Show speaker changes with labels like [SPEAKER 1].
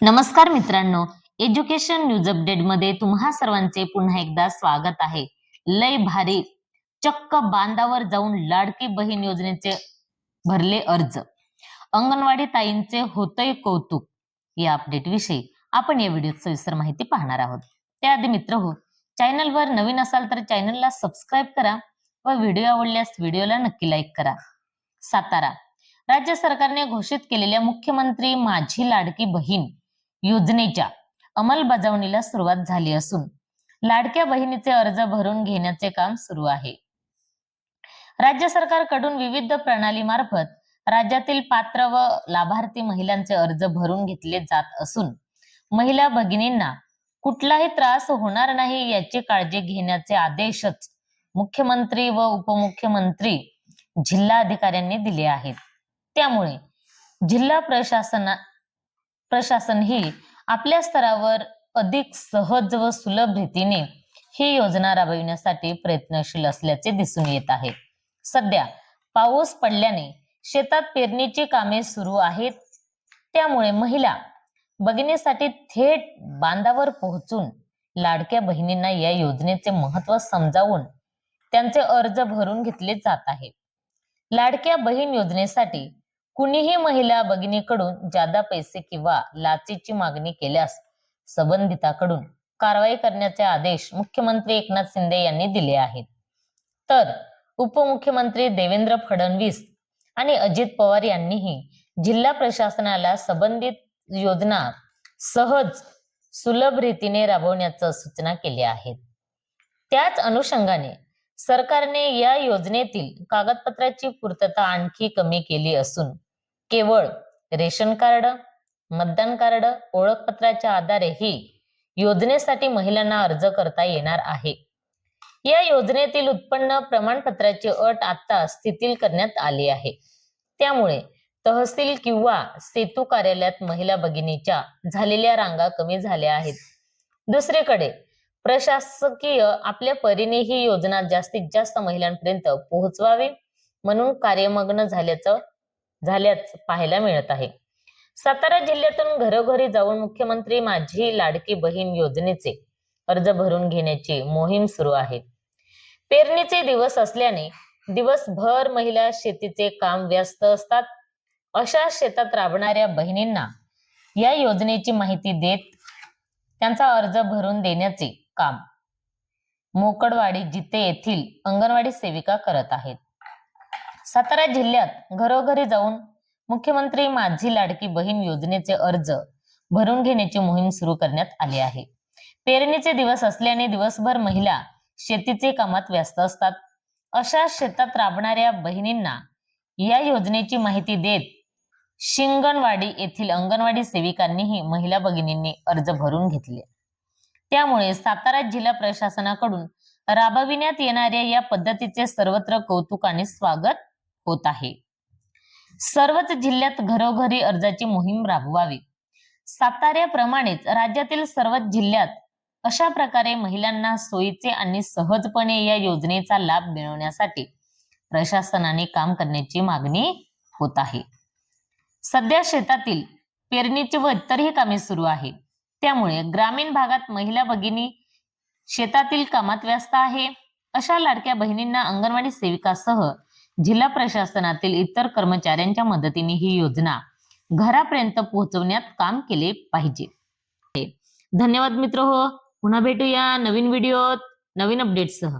[SPEAKER 1] नमस्कार मित्रांनो education news अपडेटमध्ये तुम्हा सर्वांचे पुन्हा एकदा स्वागत आहे. लय भारी चक्क बांधावर जाऊन लाडकी बहीण योजनेचे भरले अर्ज. अंगणवाडी ताईंचे होतय कौतुक. या अपडेट विषयी आपण या व्हिडिओत सविस्तर माहिती पाहणार आहोत. त्याआधी मित्र हो चॅनलवर नवीन असाल तर चॅनलला सबस्क्राईब करा व व्हिडिओ आवडल्यास व्हिडिओला नक्की लाईक करा. सातारा राज्य सरकारने घोषित केलेल्या मुख्यमंत्री माझी लाडकी बहीण योजनेच्या अंमलबजावणीला सुरुवात झाली असून लाडक्या बहिणीचे अर्ज भरून घेण्याचे काम सुरू आहे. राज्य सरकारकडून विविध प्रणालीमार्फत राज्यातील पात्र व लाभार्थी महिलांचे अर्ज भरून घेतले जात असून महिला भगिनींना कुठलाही त्रास होणार नाही याची काळजी घेण्याचे आदेशच मुख्यमंत्री व उपमुख्यमंत्री जिल्हा अधिकाऱ्यांनी दिले आहेत. त्यामुळे जिल्हा प्रशासना प्रशासन ही आपल्या स्तरावर अधिक सहज व सुलभ रीतीने ही योजना राबविण्यासाठी प्रयत्नशील असल्याचे दिसून येत आहे. सध्या पाऊस पडल्याने शेतात पेरणीची कामे सुरू आहेत. त्यामुळे महिला बघण्यासाठी थेट बांधावर पोहोचून लाडक्या बहिणींना या योजनेचे महत्त्व समजावून त्यांचे अर्ज भरून घेतले जात आहे. लाडक्या बहीण योजनेसाठी कुणीही महिला भगिनीकडून जादा पैसे किंवा लाचेची मागणी केल्यास संबंधिताकडून कारवाई करण्याचे आदेश मुख्यमंत्री एकनाथ शिंदे यांनी दिले आहेत. तर उपमुख्यमंत्री देवेंद्र फडणवीस आणि अजित पवार यांनीही जिल्हा प्रशासनाला संबंधित योजना सहज सुलभ रीतीने राबवण्याच्या सूचना केल्या आहेत. त्याच अनुषंगाने सरकारने या योजनेतील कागदपत्राची पूर्तता आणखी कमी केली असून केवळ रेशन कार्ड मतदान कार्ड ओळखपत्राच्या आधारे ही योजनेसाठी महिलांना अर्ज करता येणार आहे. या योजनेतील उत्पन्न प्रमाणपत्राची अट आता स्थितील करण्यात आली आहे. त्यामुळे तहसील किंवा सेतू कार्यालयात महिला भगिनीच्या झालेल्या रांगा कमी झाल्या आहेत. दुसरीकडे प्रशासकीय आपल्या परीने ही योजना जास्तीत जास्त महिलांपर्यंत पोहोचवावी म्हणून कार्यमग्न झाल्याचं झाल्याच पाहायला मिळत आहे. सातारा जिल्ह्यातून घरोघरी जाऊन मुख्यमंत्री माझी लाडकी बहीण योजनेचे अर्ज भरून घेण्याची मोहीम सुरू आहे. पेरणीचे दिवस असल्याने दिवसभर महिला शेतीचे काम व्यस्त असतात. अशा शेतात राबणाऱ्या बहिणींना या योजनेची माहिती देत त्यांचा अर्ज भरून देण्याचे काम मोकडवाडी जिते येथील अंगणवाडी सेविका करत आहेत. सातारा जिल्ह्यात घरोघरी जाऊन मुख्यमंत्री माझी लाडकी बहीण योजनेचे अर्ज भरून घेण्याची मोहीम सुरू करण्यात आली आहे. पेरणीचे दिवस असल्याने दिवसभर महिला शेतीचे कामात व्यस्त असतात. अशा शेतात राबणाऱ्या बहिणींना या योजनेची माहिती देत शिंगणवाडी येथील अंगणवाडी सेविकांनीही महिला भगिनींनी अर्ज भरून घेतले. त्यामुळे सातारा जिल्हा प्रशासनाकडून राबविण्यात येणाऱ्या या पद्धतीचे सर्वत्र कौतुक आणि स्वागत होत आहे. सर्वच जिल्ह्यात घरोघरी अर्जाची मोहीम राबवावी. साताऱ्याप्रमाणेच राज्यातील सर्वच जिल्ह्यात अशा प्रकारे महिलांना सोयीचे आणि सहजपणे या योजनेचा लाभ मिळवण्यासाठी प्रशासनाने काम करण्याची मागणी होत आहे. सध्या शेतातील पेरणीची व इतरही कामे सुरू आहे. त्यामुळे ग्रामीण भागात महिला भगिनी शेतातील कामात व्यस्त आहे. अशा लाडक्या बहिणींना अंगणवाडी सेविकासह जिल्हा प्रशासनातील इतर कर्मचाऱ्यांच्या मदतीने ही योजना घरापर्यंत पोहोचवण्यात काम केले पाहिजे. धन्यवाद मित्र हो. पुन्हा भेटूया नवीन व्हिडिओत नवीन अपडेटसह